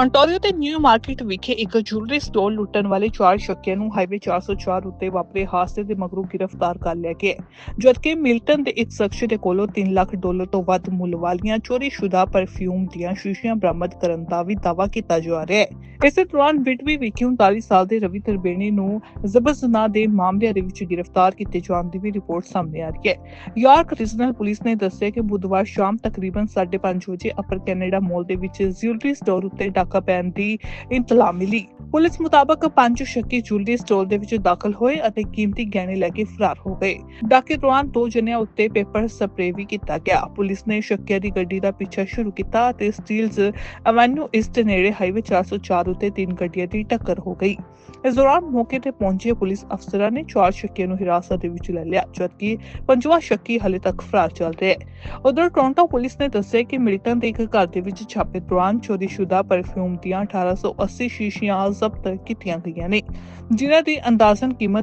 ontario ਦੇ new market ਵਿਖੇ ਇੱਕ ਜੁਐਲਰੀ ਸਟੋਰ ਲੁੱਟਣ ਵਾਲੇ ਚਾਰ ਸ਼ੱਕੀਆਂ ਨੂੰ ਹਾਈਵੇ 404 ਉੱਤੇ ਵਾਪਰੇ ਹਾਦਸੇ ਦੇ ਮਗਰੋਂ ਗ੍ਰਿਫਤਾਰ ਕਰ ਲਿਆ ਗਿਆ ਜਦਕਿ ਮਿਲਟਨ ਦੇ ਇੱਕ ਸ਼ਖਸ ਦੇ ਕੋਲੋਂ 3 ਲੱਖ ਡਾਲਰ ਤੋਂ ਵੱਧ ਮੁੱਲ ਵਾਲੀਆਂ ਚੋਰੀशुदा ਪਰਫਿਊਮ ਦੀਆਂ ਸ਼ੀਸ਼ੀਆਂ ਬਰਾਮਦ ਕਰਨ ਦਾ ਵੀ ਦਾਅਵਾ ਕੀਤਾ ਜਾ ਰਿਹਾ ਹੈ। ਇਸੇ ਦੌਰਾਨ ਬਿਟਵੀ ਵਿਖੇ 39 ਸਾਲ ਦੇ ਰਵੀ ਤਰਬੇਣੀ ਨੂੰ ਜ਼ਬਰਜ਼ਨਾ ਦੇ ਮਾਮਲਿਆਂ ਦੇ ਵਿੱਚ ਗ੍ਰਿਫਤਾਰ ਕੀਤੇ ਜਾਣ ਦੀ ਵੀ ਰਿਪੋਰਟ ਸਾਹਮਣੇ ਆ ਰਹੀ ਹੈ। ਯਾਰਕ ਰੀਜਨਲ ਪੁਲਿਸ ਨੇ ਦੱਸਿਆ ਕਿ ਬੁੱਧਵਾਰ ਸ਼ਾਮ ਤਕਰੀਬਨ 5:30 ਵਜੇ ਅਪਰ ਕੈਨੇਡਾ ਮਾਲ ਦੇ ਵਿੱਚ ਜਿਊਲਰੀ ਸਟੋਰ ਉੱਤੇ ਡਾਕਾ ਪੈਣ ਦੀ ਇਤਲਾਹ ਮਿਲੀ। ਪੁਲਿਸ ਮੁਤਾਬਕ ਪੰਜ ਸ਼ੱਕੀ ਜਿਊਲਰੀ ਸਟੋਰ ਦੇ ਵਿੱਚ ਦਾਖਲ ਹੋਏ ਅਤੇ ਕੀਮਤੀ ਗਹਿਣੇ ਲੈ ਕੇ ਫਰਾਰ ਹੋ ਗਏ। ਡਾਕੇ ਦੌਰਾਨ ਦੋ ਜਣਿਆਂ ਉੱਤੇ ਪੇਪਰ ਸਪਰੇ ਵੀ ਕੀਤਾ ਗਿਆ। ਪੁਲਿਸ ਨੇ ਸ਼ੱਕੀਆਂ ਦੀ ਗੱਡੀ ਦਾ ਪਿੱਛਾ ਸ਼ੁਰੂ ਕੀਤਾ ਅਤੇ ਸਟੀਲਜ਼ ਐਵੇਨਿਊ ਇਸਟ ਨੇੜੇ ਹਾਈਵੇ 404 ਉੱਤੇ ਤਿੰਨ ਗੱਡੀਆਂ ਦੀ ਟੱਕਰ ਹੋ ਗਈ। ਇਸ ਦੌਰਾਨ ਮੌਕੇ ਤੇ ਪਹੁੰਚੇ ਪੁਲਿਸ ਅਫਸਰਾਂ ਨੇ ਚਾਰ ਸ਼ੱਕੀਆਂ ਨੂੰ ਹਿਰਾਸਤ ਦੇ ਵਿੱਚ ਲੈ ਲਿਆ, ਜਦਕਿ ਪੰਜਵਾਂ ਸ਼ੱਕੀ ਹਲੇ ਤੱਕ ਫਰਾਰ ਚੱਲ ਰਿਹਾ ਹੈ। ਉਧਰ ਟੋਰਾਂਟੋ ਪੁਲਿਸ ਨੇ ਦੱਸਿਆ ਕਿ ਮਿਲਟਨ ਦੇ ਇੱਕ ਘਰ ਦੇ ਵਿੱਚ ਛਾਪੇ ਦੌਰਾਨ ਚੋਰੀशुदा ਪਰਫਿਊਮ ਦੀਆਂ 1880 ਸ਼ੀਸ਼ੀਆਂ ਜ਼ਬਤ ਕੀਤੀਆਂ ਗਈਆਂ ਨੇ, ਜਿਨ੍ਹਾਂ ਦੀ ਅੰਦਾਜ਼ਨ ਕੀਮਤ